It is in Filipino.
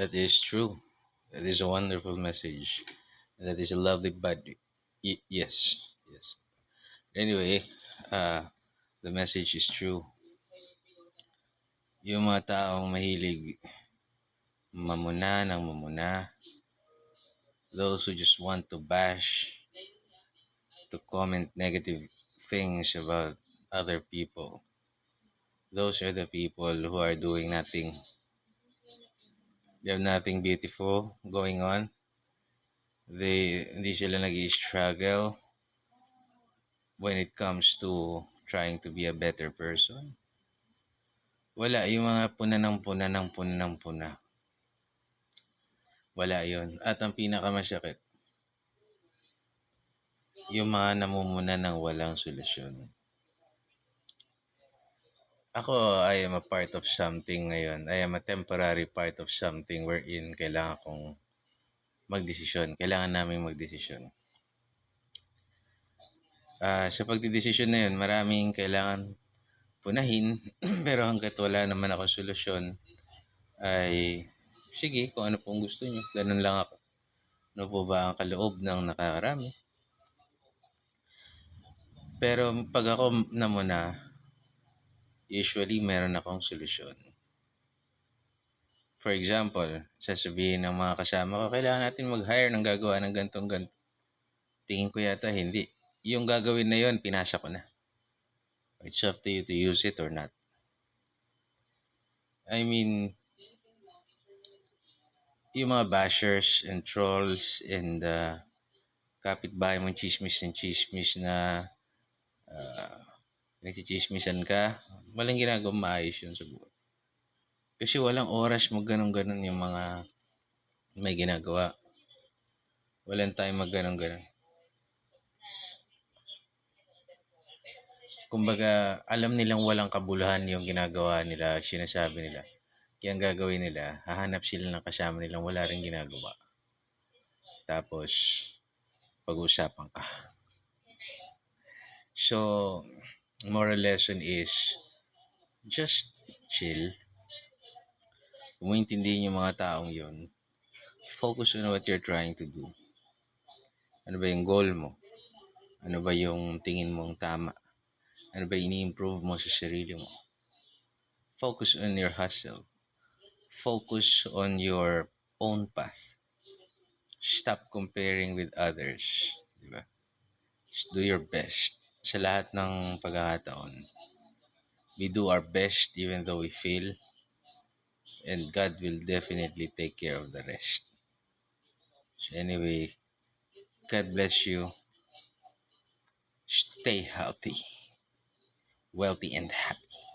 That is true. That is a wonderful message. That is a lovely bud. Y- yes, yes. Anyway, uh, the message is true. Yung mga taong mahilig mamuna ng mamuna, those who just want to bash, to comment negative things about other people, those are the people who are doing nothing. They have nothing beautiful going on. They hindi sila nag-struggle when it comes to trying to be a better person. Wala yung mga puna ng puna ng puna ng puna. Wala yon. At ang pinakamasakit, yung mga namumuna ng walang solusyon. Ako, I am a part of something ngayon. I am a temporary part of something wherein kailangan kong magdesisyon. Kailangan namin magdesisyon. Ah, sa pagdidesisyon na yun, maraming kailangan punahin. Pero hanggat wala naman akong solusyon, ay sige, kung ano pong gusto nyo. Ganun lang ako. Ano po ba ang kaloob ng nakakarami? Pero pag ako na muna, usually meron akong solusyon. For example, sasabihin ng mga kasama ko, kailangan natin mag-hire ng gagawa ng gantong ganto. Tingin ko yata hindi. Yung gagawin na yon pinasa ko na. It's up to you to use it or not. I mean, yung mga bashers and trolls and uh, kapitbahay mong chismis and chismis na uh, nagchichismisan ka, walang ginagawang maayos yun sa buhay. Kasi walang oras mo ganun-ganun yung mga may ginagawa. Walang time mag ganun-ganun. Kumbaga, alam nilang walang kabuluhan yung ginagawa nila, sinasabi nila. Kaya ang gagawin nila, hahanap sila ng kasama nilang wala rin ginagawa. Tapos, pag-uusapan ka. So, moral lesson is, just chill. Kung maintindihin yung mga taong yon, focus on what you're trying to do. Ano ba yung goal mo? Ano ba yung tingin mong tama? Ano ba ini-improve mo sa sarili mo? Focus on your hustle. Focus on your own path. Stop comparing with others. Di ba? Just do your best sa lahat ng pagkakataon. We do our best even though we fail. And God will definitely take care of the rest. So anyway, God bless you. Stay healthy, wealthy, and happy.